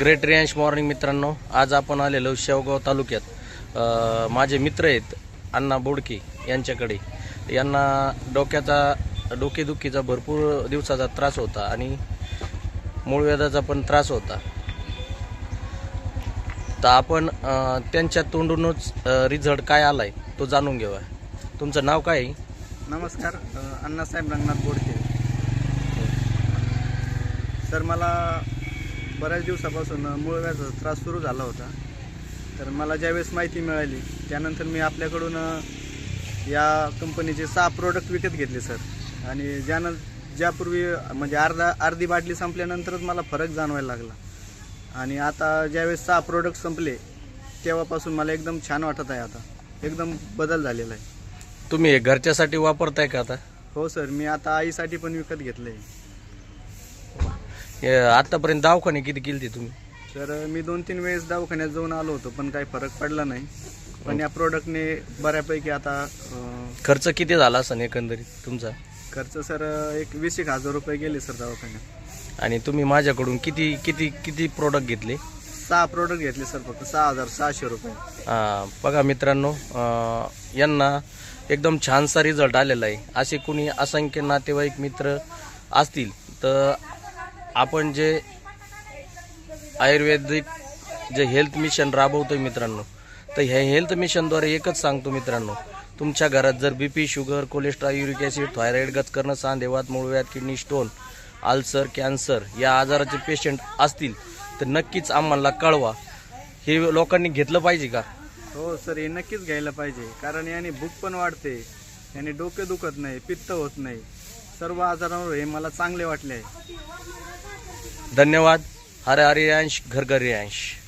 Great Riyansh morning मित्रांनो आज आपण आलेलो शेवगाव तालुक्यात. माझे मित्र आहेत अण्णा बोडके यांच्याकडे. यांना डोक्याचा डोकेदुखीचा भरपूर दिवसाचा त्रास होता आणि मूळव्याधाचा पण त्रास होता. तर आपण त्यांच्या तोंडूनच रिझल्ट काय आलाय तो जाणून घेऊया. तुमचं नाव काय? आहे नमस्कार अण्णासाहेब रंगनाथ बोडके. सर मला बऱ्याच दिवसापासून मूळ व्याजाचा त्रास सुरू झाला होता. तर मला ज्यावेळेस माहिती मिळाली त्यानंतर मी आपल्याकडून या कंपनीचे सहा प्रोडक्ट विकत घेतले सर आणि ज्यानं ज्यापूर्वी म्हणजे अर्धा अर्धी बाटली संपल्यानंतरच मला फरक जाणवायला लागला. आणि आता ज्यावेळेस सहा प्रोडक्ट संपले तेव्हापासून मला एकदम छान वाटत आहे आता. एकदम बदल झालेला आहे. तुम्ही घरच्यासाठी वापरताय का आता? हो सर मी आता आईसाठी पण विकत घेतलंय. हे आतापर्यंत दवाखाने किती केली तुम्ही? तर मी दोन तीन वेळेस दवाखान्यात जाऊन आलो होतो पण काही फरक पडला नाही. पण या प्रोडक्टने बऱ्यापैकी आता अं, खर्च किती झाला असं एकंदरीत तुमचा? खर्च सर एक वीस एक हजार रुपये गेले सर दवाखान्यात. आणि तुम्ही माझ्याकडून किती किती किती प्रोडक्ट घेतले? सहा प्रोडक्ट घेतले सर फक्त सहा हजार सहाशे रुपये. बघा मित्रांनो अ, यांना एकदम छानसा रिझल्ट आलेला आहे. असे कुणी असंख्य नातेवाईक मित्र असतील तर आपण जे आयुर्वेदिक जे हेल्थ मिशन राबवतोय मित्रांनो तर ह्या हेल्थ मिशनद्वारे एकच सांगतो मित्रांनो तुमच्या घरात जर B P sugar cholesterol uric acid thyroid गचकरणं सांधेवात मूळव्यात किडनी स्टोन आल्सर कॅन्सर या आजाराचे पेशंट असतील तर नक्कीच आम्हाला कळवा. हे लोकांनी घेतलं पाहिजे का? हो सर हे नक्कीच घ्यायला पाहिजे. कारण याने भूक पण वाढते याने डोके दुखत नाही पित्त होत नाही. सर्व आजारांवर हे मला चांगले वाटले आहे. धन्यवाद. हरे हरियांश घर घर रियांश